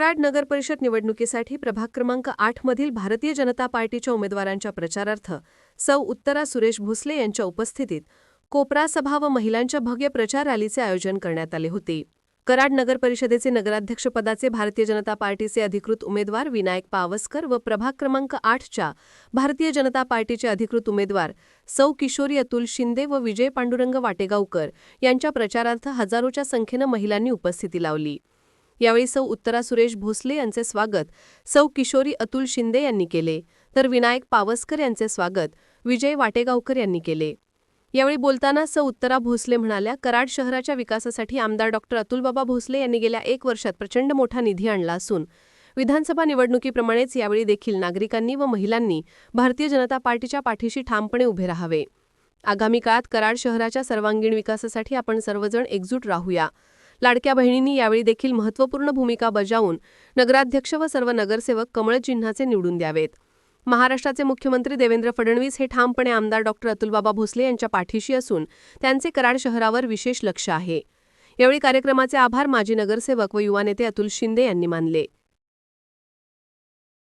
कराड नगर परिषद निवडणुकीसाठी प्रभाग क्रमांक आठमधील भारतीय जनता पार्टीच्या उमेदवारांच्या प्रचारार्थ सौ उत्तरा सुरेश भोसले यांच्या उपस्थितीत कोपरा सभा व महिलांच्या भव्य प्रचार रॅलीचे आयोजन करण्यात आले होते. कराड नगर परिषदेचे नगराध्यक्षपदाचे भारतीय जनता पार्टीचे अधिकृत उमेदवार विनायक पावसकर व प्रभाग क्रमांक आठच्या भारतीय जनता पार्टीचे अधिकृत उमेदवार सौ किशोरी अतुल शिंदे व विजय पांडुरंग वाटेगावकर यांच्या प्रचारार्थ हजारोच्या संख्येनं महिलांनी उपस्थिती लावली. यावेळी सौ उत्तरा सुरेश भोसले यांचे स्वागत सौ किशोरी अतुल शिंदे यांनी केले तर विनायक पावसकर यांचे स्वागत विजय वाटेगावकर यांनी केले. यावेळी बोलताना सौ उत्तरा भोसले म्हणाल्या कराड शहराच्या विकासासाठी आमदार डॉक्टर अतुलबाबा भोसले यांनी गेल्या एक वर्षात प्रचंड मोठा निधी आणला असून विधानसभा निवडणुकीप्रमाणेच यावेळी देखील नागरिकांनी व महिलांनी भारतीय जनता पार्टीच्या पाठीशी ठामपणे उभे राहावे. आगामी काळात कराड शहराच्या सर्वांगीण विकासासाठी आपण सर्वजण एकजूट राहूया. लाडक्या बहिणींनी यावेळी देखील महत्त्वपूर्ण भूमिका बजावून नगराध्यक्ष व सर्व नगरसेवक कमळ चिन्हाचे निवडून द्यावेत. महाराष्ट्राचे मुख्यमंत्री देवेंद्र फडणवीस हे ठामपणे आमदार डॉक्टर अतुलबाबा भोसले यांच्या पाठीशी असून त्यांचे कराड शहरावर विशेष लक्ष आहे. यावेळी कार्यक्रमाचे आभार माजी नगरसेवक व युवा नेते अतुल शिंदे यांनी मानले.